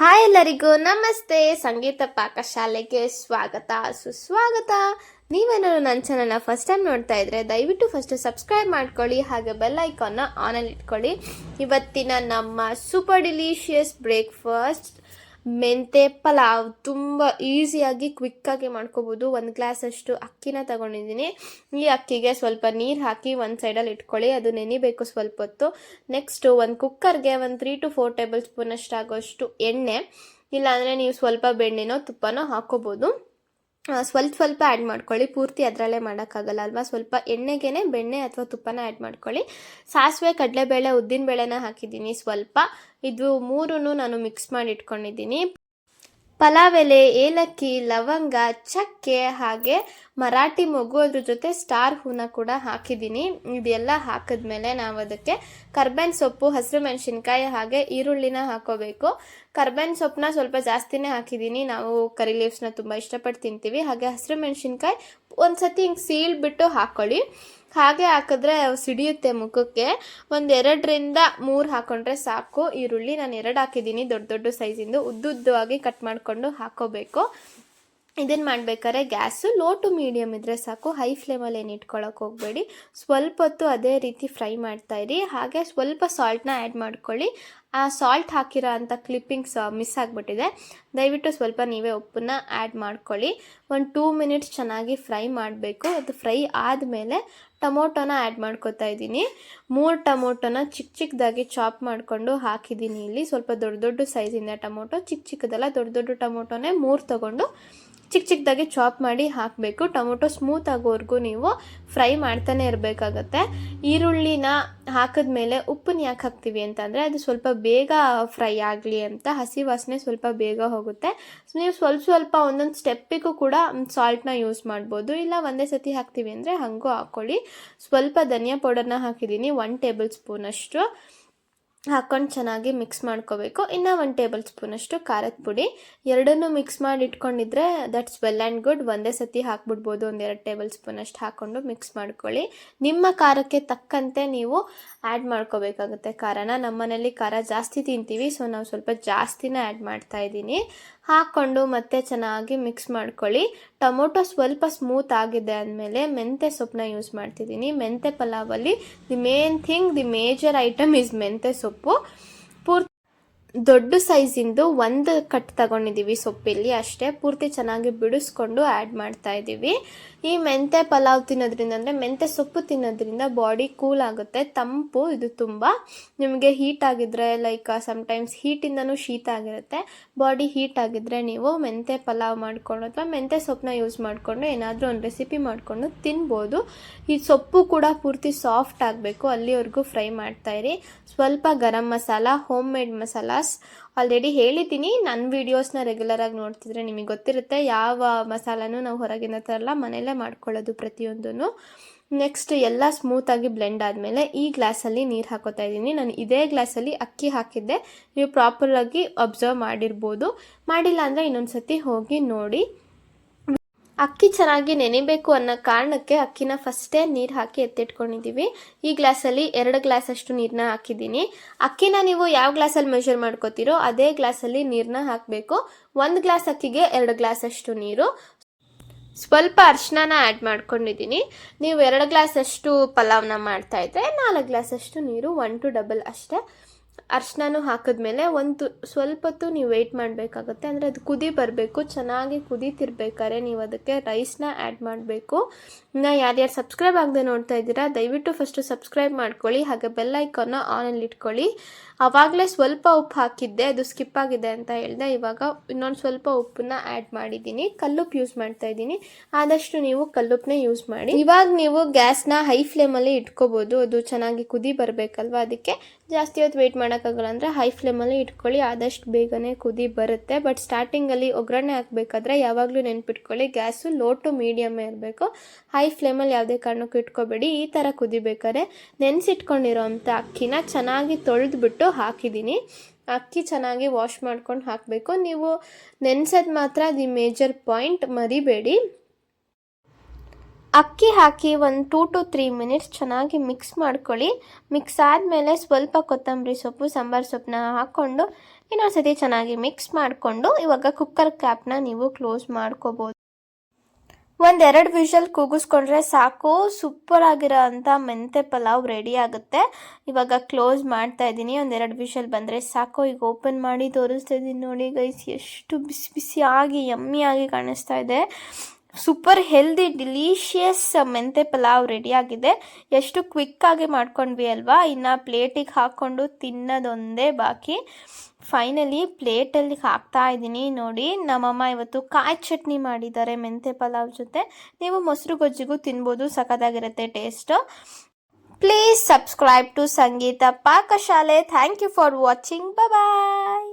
Hi ಎಲ್ಲರಿಗೂ, ನಮಸ್ತೆ. ಸಂಗೀತ ಪಾಕಶಾಲೆಗೆ ಸ್ವಾಗತ, ಸುಸ್ವಾಗತ. ನೀವೇನಾದ್ರು ನನ್ನ ಚಾನಲ್ನ ಫಸ್ಟ್ ಟೈಮ್ ನೋಡ್ತಾ ಇದ್ರೆ, ದಯವಿಟ್ಟು ಫಸ್ಟ್ ಸಬ್ಸ್ಕ್ರೈಬ್ ಮಾಡ್ಕೊಳ್ಳಿ, ಹಾಗೆ ಬೆಲ್ ಐಕಾನ್ನ ಆನಲ್ಲಿ ಇಟ್ಕೊಳ್ಳಿ. ಇವತ್ತಿನ ನಮ್ಮ ಸೂಪರ್ ಡಿಲಿಷಿಯಸ್ ಬ್ರೇಕ್ಫಾಸ್ಟ್ ಮೆಂತೆ ಪಲಾವ್ ತುಂಬ ಈಸಿಯಾಗಿ ಕ್ವಿಕ್ಕಾಗಿ ಮಾಡ್ಕೋಬೋದು. ಒಂದು ಗ್ಲಾಸಷ್ಟು ಅಕ್ಕಿನ ತಗೊಂಡಿದ್ದೀನಿ. ಈ ಅಕ್ಕಿಗೆ ಸ್ವಲ್ಪ ನೀರು ಹಾಕಿ ಒಂದು ಸೈಡಲ್ಲಿ ಇಟ್ಕೊಳ್ಳಿ. ಅದು ನೆನಿಬೇಕು ಸ್ವಲ್ಪ ಹೊತ್ತು. ನೆಕ್ಸ್ಟು ಒಂದು ಕುಕ್ಕರ್ಗೆ ಒಂದು three to four tablespoon ಅಷ್ಟಾಗೋಷ್ಟು ಎಣ್ಣೆ. ಇಲ್ಲಾಂದರೆ ನೀವು ಸ್ವಲ್ಪ ಬೆಣ್ಣೆನೋ ತುಪ್ಪನೋ ಹಾಕೋಬೋದು ಆ, ಸ್ವಲ್ಪ ಸ್ವಲ್ಪ ಆ್ಯಡ್ ಮಾಡ್ಕೊಳ್ಳಿ. ಪೂರ್ತಿ ಅದರಲ್ಲೇ ಮಾಡೋಕ್ಕಾಗಲ್ಲ ಅಲ್ವಾ? ಸ್ವಲ್ಪ ಎಣ್ಣೆಗೇನೆ ಬೆಣ್ಣೆ ಅಥವಾ ತುಪ್ಪನ ಆ್ಯಡ್ ಮಾಡ್ಕೊಳ್ಳಿ. ಸಾಸಿವೆ, ಕಡಲೆಬೇಳೆ ಉದ್ದಿನ ಬೇಳೆನ ಹಾಕಿದ್ದೀನಿ ಸ್ವಲ್ಪ. ಇದು ಮೂರೂ ನಾನು ಮಿಕ್ಸ್ ಮಾಡಿ ಇಟ್ಕೊಂಡಿದ್ದೀನಿ ಪಲಾವ್ ಎಲೆ ಏಲಕ್ಕಿ, ಲವಂಗ, ಚಕ್ಕೆ ಹಾಗೆ ಮರಾಠಿ ಮೊಗ್ಗು ಅದ್ರ ಜೊತೆ ಸ್ಟಾರ್ ಹೂನ ಕೂಡ ಹಾಕಿದ್ದೀನಿ. ಇದೆಲ್ಲ ಹಾಕಿದ್ಮೇಲೆ ನಾವು ಅದಕ್ಕೆ ಕರ್ಬೇನ್ ಸೊಪ್ಪು, ಹಸಿರು ಮೆಣಸಿನ್ಕಾಯಿ ಹಾಗೆ ಈರುಳ್ಳಿನ ಹಾಕೋಬೇಕು. ಕರ್ಬೇನ್ ಸೊಪ್ಪನ್ನ ಸ್ವಲ್ಪ ಜಾಸ್ತಿನೇ ಹಾಕಿದ್ದೀನಿ. ನಾವು ಕರಿ ಲೀವ್ಸ್ನ ತುಂಬ ಇಷ್ಟಪಟ್ಟು ತಿಂತೀವಿ. ಹಾಗೆ ಹಸಿರು ಮೆಣಸಿನ್ಕಾಯಿ ಒಂದು ಸತಿ ಹಿಂಗೆ ಸೀಳ್ಬಿಟ್ಟು ಹಾಕ್ಕೊಳ್ಳಿ ಹಾಗೆ ಹಾಕಿದ್ರೆ ಸಿಡಿಯುತ್ತೆ ಮುಖಕ್ಕೆ. ಒಂದು ಎರಡರಿಂದ ಮೂರು ಹಾಕೊಂಡ್ರೆ ಸಾಕು. ಈರುಳ್ಳಿ ನಾನು ಎರಡು ಹಾಕಿದ್ದೀನಿ ದೊಡ್ಡ ದೊಡ್ಡ ಸೈಜಿಂದು ಉದ್ದುದ್ದವಾಗಿ ಕಟ್ ಮಾಡಿಕೊಂಡು ಹಾಕೋಬೇಕು. ಇದನ್ನು ಮಾಡಬೇಕಾದ್ರೆ ಗ್ಯಾಸು ಲೋ ಟು ಮೀಡಿಯಮ್ ಇದ್ದರೆ ಸಾಕು. ಹೈ ಫ್ಲೇಮಲ್ಲಿ ಏನು ಇಟ್ಕೊಳ್ಳೋಕೆ ಹೋಗಬೇಡಿ. ಸ್ವಲ್ಪ ಹೊತ್ತು ಅದೇ ರೀತಿ ಫ್ರೈ ಮಾಡ್ತಾ ಇರಿ. ಹಾಗೆ ಸ್ವಲ್ಪ ಸಾಲ್ಟ್ನ ಆ್ಯಡ್ ಮಾಡ್ಕೊಳ್ಳಿ. ಆ ಸಾಲ್ಟ್ ಹಾಕಿರೋ ಅಂಥ ಕ್ಲಿಪ್ಪಿಂಗ್ಸ್ ಮಿಸ್ ಆಗಿಬಿಟ್ಟಿದೆ. ದಯವಿಟ್ಟು ಸ್ವಲ್ಪ ನೀವೇ ಉಪ್ಪನ್ನ ಆ್ಯಡ್ ಮಾಡ್ಕೊಳ್ಳಿ. ಒಂದು ಟೂ ಮಿನಿಟ್ಸ್ ಚೆನ್ನಾಗಿ ಫ್ರೈ ಮಾಡಬೇಕು. ಅದು ಫ್ರೈ ಆದಮೇಲೆ ಟೊಮೊಟೊನ ಆ್ಯಡ್ ಮಾಡ್ಕೊತಾ ಇದ್ದೀನಿ. ಮೂರು ಟೊಮೊಟೊನ ಚಿಕ್ಕ ಚಿಕ್ಕದಾಗಿ ಚಾಪ್ ಮಾಡಿಕೊಂಡು ಹಾಕಿದ್ದೀನಿ ಇಲ್ಲಿ. ಸ್ವಲ್ಪ ದೊಡ್ಡ ದೊಡ್ಡ ಸೈಜಿಂದ ಟೊಮೊಟೊ ಚಿಕ್ಕ ಚಿಕ್ಕದೆಲ್ಲ, ದೊಡ್ಡ ದೊಡ್ಡ ಟೊಮೊಟೊನೇ ಮೂರು ತೊಗೊಂಡು ಚಿಕ್ಕ ಚಿಕ್ಕದಾಗಿ ಚಾಪ್ ಮಾಡಿ ಹಾಕಬೇಕು. ಟೊಮೊಟೊ ಸ್ಮೂತ್ ಆಗೋವರೆಗೂ ನೀವು ಫ್ರೈ ಮಾಡ್ತಾನೆ ಇರಬೇಕಾಗತ್ತೆ. ಈರುಳ್ಳಿನ ಹಾಕಿದ್ಮೇಲೆ ಉಪ್ಪನ್ನ ಯಾಕೆ ಹಾಕ್ತೀವಿ ಅಂತಂದರೆ ಅದು ಸ್ವಲ್ಪ ಬೇಗ ಫ್ರೈ ಆಗಲಿ ಅಂತ ಹಸಿ ವಾಸನೆ ಸ್ವಲ್ಪ ಬೇಗ ಹೋಗುತ್ತೆ. ನೀವು ಸ್ವಲ್ಪ ಸ್ವಲ್ಪ ಒಂದೊಂದು ಸ್ಟೆಪ್ಪಿಗೂ ಕೂಡ ಸಾಲ್ಟ್ನ ಯೂಸ್ ಮಾಡ್ಬೋದು. ಇಲ್ಲ ಒಂದೇ ಸತಿ ಹಾಕ್ತೀವಿ ಅಂದರೆ ಹಾಗೂ ಹಾಕ್ಕೊಳ್ಳಿ ಸ್ವಲ್ಪ ಧನಿಯಾ ಪೌಡರ್ನ ಹಾಕಿದ್ದೀನಿ. ಒನ್ ಟೇಬಲ್ ಸ್ಪೂನಷ್ಟು. ಹಾಕ್ಕೊಂಡು ಚೆನ್ನಾಗಿ ಮಿಕ್ಸ್ ಮಾಡ್ಕೋಬೇಕು. ಇನ್ನು ಒಂದು ಟೇಬಲ್ ಸ್ಪೂನಷ್ಟು ಖಾರದ ಪುಡಿ. ಎರಡನ್ನೂ ಮಿಕ್ಸ್ ಮಾಡಿ ಇಟ್ಕೊಂಡಿದ್ರೆ ದಟ್ಸ್ ವೆಲ್ ಆ್ಯಂಡ್ ಗುಡ್ ಒಂದೇ ಸತಿ ಹಾಕ್ಬಿಡ್ಬೋದು. ಒಂದೆರಡು ಟೇಬಲ್ ಸ್ಪೂನಷ್ಟು ಹಾಕ್ಕೊಂಡು ಮಿಕ್ಸ್ ಮಾಡ್ಕೊಳ್ಳಿ. ನಿಮ್ಮ ಖಾರಕ್ಕೆ ತಕ್ಕಂತೆ ನೀವು ಆ್ಯಡ್ ಮಾಡ್ಕೋಬೇಕಾಗುತ್ತೆ ಖಾರನ. ನಮ್ಮನೇಲಿ ಖಾರ ಜಾಸ್ತಿ ತಿಂತೀವಿ ಸೊ ನಾವು ಸ್ವಲ್ಪ ಜಾಸ್ತಿನೇ ಆ್ಯಡ್ ಮಾಡ್ತಾ ಇದ್ದೀನಿ. ಹಾಕ್ಕೊಂಡು ಮತ್ತೆ ಚೆನ್ನಾಗಿ ಮಿಕ್ಸ್ ಮಾಡ್ಕೊಳ್ಳಿ. ಟೊಮೊಟೊ ಸ್ವಲ್ಪ ಸ್ಮೂತ್ ಆಗಿದೆ ಅಂದಮೇಲೆ ಮೆಂತೆ ಸೊಪ್ಪನ್ನ ಯೂಸ್ ಮಾಡ್ತಿದ್ದೀನಿ. ಮೆಂತೆ ಪಲಾವಲ್ಲಿ the main thing the major item is ಮೆಂತೆ ಸೊಪ್ಪು. ಪೂರ್ತಿ ದೊಡ್ಡ ಸೈಜಿಂದು ಒಂದು ಕಟ್ ತಗೊಂಡಿದ್ದೀವಿ ಸೊಪ್ಪಿಲ್ಲಿ ಅಷ್ಟೇ. ಪೂರ್ತಿ ಚೆನ್ನಾಗಿ ಬಿಡಿಸ್ಕೊಂಡು ಆ್ಯಡ್ ಮಾಡ್ತಾ ಇದ್ದೀವಿ ಈ ಮೆಂತೆ ಪಲಾವ್ ತಿನ್ನೋದ್ರಿಂದ ಅಂದರೆ ಮೆಂತೆ ಸೊಪ್ಪು ತಿನ್ನೋದ್ರಿಂದ ಬಾಡಿ ಕೂಲ್ ಆಗುತ್ತೆ, ತಂಪು, ಇದು ತುಂಬ. ನಿಮಗೆ ಹೀಟ್ ಆಗಿದ್ರೆ ಲೈಕ್ ಸಮ್ಟೈಮ್ಸ್ ಹೀಟಿಂದನೂ ಶೀತ ಆಗಿರುತ್ತೆ. ಬಾಡಿ ಹೀಟ್ ಆಗಿದ್ರೆ ನೀವು ಮೆಂತೆ ಪಲಾವ್ ಮಾಡಿಕೊಂಡು ಅಥವಾ ಮೆಂತೆ ಸೊಪ್ಪನ್ನ ಯೂಸ್ ಮಾಡಿಕೊಂಡು ಏನಾದರೂ ಒಂದು ರೆಸಿಪಿ ಮಾಡಿಕೊಂಡು ತಿನ್ಬೋದು. ಈ ಸೊಪ್ಪು ಕೂಡ ಪೂರ್ತಿ ಸಾಫ್ಟ್ ಆಗಬೇಕು, ಅಲ್ಲಿವರೆಗೂ ಫ್ರೈ ಮಾಡ್ತಾಯಿರಿ ಸ್ವಲ್ಪ garam masala home made masalas already ಹೇಳಿದ್ದೀನಿ. ನನ್ನ ವೀಡಿಯೋಸ್ನ ರೆಗ್ಯುಲರಾಗಿ ನೋಡ್ತಿದ್ರೆ ನಿಮಗೆ ಗೊತ್ತಿರುತ್ತೆ ಯಾವ ಮಸಾಲನೂ ನಾವು ಹೊರಗಿನ ತರಲ್ಲ, ಮನೆಯಲ್ಲೇ ಮಾಡ್ಕೊಳ್ಳೋದು ಪ್ರತಿಯೊಂದೂ ನೆಕ್ಸ್ಟ್ ಎಲ್ಲ ಸ್ಮೂತಾಗಿ ಬ್ಲೆಂಡ್ ಆದಮೇಲೆ ಈ ಗ್ಲಾಸಲ್ಲಿ ನೀರು ಹಾಕೋತಾ ಇದ್ದೀನಿ. ನಾನು ಇದೇ ಗ್ಲಾಸಲ್ಲಿ ಅಕ್ಕಿ ಹಾಕಿದ್ದೆ. ನೀವು ಪ್ರಾಪರಾಗಿ ಅಬ್ಸರ್ವ್ ಮಾಡಿರ್ಬೋದು. ಮಾಡಿಲ್ಲ ಅಂದರೆ ಇನ್ನೊಂದು ಸತಿ ಹೋಗಿ ನೋಡಿ. ಅಕ್ಕಿ ಚೆನ್ನಾಗಿ ನೆನೆಬೇಕು ಅನ್ನೋ ಕಾರಣಕ್ಕೆ ಅಕ್ಕಿನ ಫಸ್ಟೇ ನೀರು ಹಾಕಿ ಎತ್ತಿಟ್ಕೊಂಡಿದ್ದೀವಿ ಈ ಗ್ಲಾಸಲ್ಲಿ ಎರಡು ಗ್ಲಾಸಷ್ಟು ನೀರನ್ನ ಹಾಕಿದ್ದೀನಿ. ಅಕ್ಕಿನ ನೀವು ಯಾವ ಗ್ಲಾಸಲ್ಲಿ ಮೆಷರ್ ಮಾಡ್ಕೋತೀರೋ ಅದೇ ಗ್ಲಾಸಲ್ಲಿ ನೀರನ್ನ ಹಾಕಬೇಕು. ಒಂದು ಗ್ಲಾಸ್ ಅಕ್ಕಿಗೆ ಎರಡು ಗ್ಲಾಸ್ ಅಷ್ಟು ನೀರು. ಸ್ವಲ್ಪ ಅರ್ಶಿನ ಆ್ಯಡ್ ಮಾಡ್ಕೊಂಡಿದ್ದೀನಿ ನೀವು ಎರಡು ಗ್ಲಾಸಷ್ಟು ಪಲಾವ್ನ ಮಾಡ್ತಾ ಇದ್ರೆ ನಾಲ್ಕು ಗ್ಲಾಸಷ್ಟು ನೀರು ಒನ್ ಟು ಡಬಲ್ ಅಷ್ಟೇ. ಅರ್ಶಿನೂ ಹಾಕಿದ್ಮೇಲೆ ಒಂದು ಸ್ವಲ್ಪ ಹೊತ್ತು ನೀವು ವೆಯ್ಟ್ ಮಾಡಬೇಕಾಗುತ್ತೆ. ಅಂದರೆ ಅದು ಕುದಿ ಬರಬೇಕು, ಚೆನ್ನಾಗಿ ಕುದೀತಿರ್ಬೇಕಾದ್ರೆ ನೀವು ಅದಕ್ಕೆ ರೈಸ್ನ ಆ್ಯಡ್ ಮಾಡಬೇಕು. ಇನ್ನು ಯಾರ್ಯಾರು ಸಬ್ಸ್ಕ್ರೈಬ್ ಆಗದೆ ನೋಡ್ತಾ ಇದ್ದೀರಾ, ದಯವಿಟ್ಟು ಫಸ್ಟು ಸಬ್ಸ್ಕ್ರೈಬ್ ಮಾಡ್ಕೊಳ್ಳಿ, ಹಾಗೆ ಬೆಲ್ ಐಕಾನ ಆನಲ್ಲಿ ಇಟ್ಕೊಳ್ಳಿ. ಆವಾಗಲೇ ಸ್ವಲ್ಪ ಉಪ್ಪು ಹಾಕಿದ್ದೆ, ಅದು ಸ್ಕಿಪ್ ಆಗಿದೆ ಅಂತ ಹೇಳಿದೆ. ಇವಾಗ ಇನ್ನೊಂದು ಸ್ವಲ್ಪ ಉಪ್ಪನ್ನ ಆ್ಯಡ್ ಮಾಡಿದ್ದೀನಿ. ಕಲ್ಲುಪ್ಪು ಯೂಸ್ ಮಾಡ್ತಾ ಇದ್ದೀನಿ. ಆದಷ್ಟು ನೀವು ಕಲ್ಲುಪ್ಪನ್ನೇ ಯೂಸ್ ಮಾಡಿ. ಇವಾಗ ನೀವು ಗ್ಯಾಸ್ನ ಹೈ ಫ್ಲೇಮಲ್ಲಿ ಇಟ್ಕೋಬೋದು. ಅದು ಚೆನ್ನಾಗಿ ಕುದಿ ಬರಬೇಕಲ್ವಾ, ಅದಕ್ಕೆ ಜಾಸ್ತಿ ಹೊತ್ತು ವೆಯ್ಟ್ ಮಾಡೋಕ್ಕಾಗಲ್ಲ ಅಂದರೆ ಹೈ ಫ್ಲೇಮಲ್ಲಿ ಇಟ್ಕೊಳ್ಳಿ, ಆದಷ್ಟು ಬೇಗನೆ ಕುದಿ ಬರುತ್ತೆ. ಬಟ್ ಸ್ಟಾರ್ಟಿಂಗಲ್ಲಿ ಒಗ್ಗರಣೆ ಹಾಕಬೇಕಾದ್ರೆ ಯಾವಾಗಲೂ ನೆನ್ಪಿಟ್ಕೊಳ್ಳಿ, ಗ್ಯಾಸು ಲೋ ಟು ಮೀಡಿಯಮ್ಮೇ ಇರಬೇಕು. ಹೈ ಫ್ಲೇಮಲ್ಲಿ ಯಾವುದೇ ಕಾರಣಕ್ಕೂ ಇಟ್ಕೋಬೇಡಿ, ಈ ಥರ ಕುದಿಬೇಕಾದ್ರೆ ನೆನೆಸಿಟ್ಕೊಂಡಿರೋ ಅಂಥ ಅಕ್ಕಿನ ಚೆನ್ನಾಗಿ ತೊಳೆದ್ಬಿಟ್ಟು ಹಾಕಿದ್ದೀನಿ. ಅಕ್ಕಿ ಚೆನ್ನಾಗಿ ವಾಶ್ ಮಾಡ್ಕೊಂಡು ಹಾಕಬೇಕು. ನೀವು ನೆನೆಸೋದು ಮಾತ್ರ ದಿ ಮೇಜರ್ ಪಾಯಿಂಟ್ ಮರಿಬೇಡಿ. ಅಕ್ಕಿ ಹಾಕಿ ಒಂದು ಟೂ ಟು ತ್ರೀ ಮಿನಿಟ್ಸ್ ಚೆನ್ನಾಗಿ ಮಿಕ್ಸ್ ಮಾಡ್ಕೊಳ್ಳಿ. ಮಿಕ್ಸ್ ಆದಮೇಲೆ ಸ್ವಲ್ಪ ಕೊತ್ತಂಬರಿ ಸೊಪ್ಪು, ಸಾಂಬಾರು ಸೊಪ್ಪನ್ನ ಹಾಕ್ಕೊಂಡು ಇನ್ನೊಂದ್ಸತಿ ಚೆನ್ನಾಗಿ ಮಿಕ್ಸ್ ಮಾಡಿಕೊಂಡು ಇವಾಗ ಕುಕ್ಕರ್ ಕ್ಯಾಪ್ನ ನೀವು ಕ್ಲೋಸ್ ಮಾಡ್ಕೋಬೋದು. ಒಂದೆರಡು ವಿಷಲ್ ಕೂಗಿಸ್ಕೊಂಡ್ರೆ ಸಾಕು ಸೂಪರ್ ಆಗಿರೋ ಅಂಥ ಮೆಂತೆ ಪಲಾವ್ ರೆಡಿ ಆಗುತ್ತೆ. ಇವಾಗ ಕ್ಲೋಸ್ ಮಾಡ್ತಾ ಇದ್ದೀನಿ. ಒಂದೆರಡು ವಿಷಲ್ ಬಂದರೆ ಸಾಕು. ಈಗ ಓಪನ್ ಮಾಡಿ ತೋರಿಸ್ತಾ ಇದ್ದೀನಿ ನೋಡಿ ಗೈಸ್ ಎಷ್ಟು ಬಿಸಿ ಬಿಸಿಯಾಗಿ ಯಮ್ಮಿಯಾಗಿ ಕಾಣಿಸ್ತಾ ಇದೆ. ಸೂಪರ್ ಹೆಲ್ದಿ ಡಿಲೀಷಿಯಸ್ ಮೆಂತೆ ಪಲಾವ್ ರೆಡಿ ಆಗಿದೆ. ಎಷ್ಟು ಕ್ವಿಕ್ಕಾಗಿ ಮಾಡ್ಕೊಂಡ್ವಿ ಅಲ್ವಾ? ಇನ್ನು ಪ್ಲೇಟಿಗೆ ಹಾಕ್ಕೊಂಡು ತಿನ್ನೋದೊಂದೇ ಬಾಕಿ. ಫೈನಲಿ ಪ್ಲೇಟಲ್ಲಿ ಹಾಕ್ತಾ ಇದ್ದೀನಿ. ನೋಡಿ, ನಮ್ಮಮ್ಮ ಇವತ್ತು ಕಾಯಿ ಚಟ್ನಿ ಮಾಡಿದ್ದಾರೆ ಮೆಂತೆ ಪಲಾವ್ ಜೊತೆ. ನೀವು ಮೊಸರು ಗೊಜ್ಜಿಗೂ ತಿನ್ಬೋದು, ಸಖತ್ತಾಗಿರುತ್ತೆ taste please subscribe to Sangeetha Paakashaale thank you for watching bye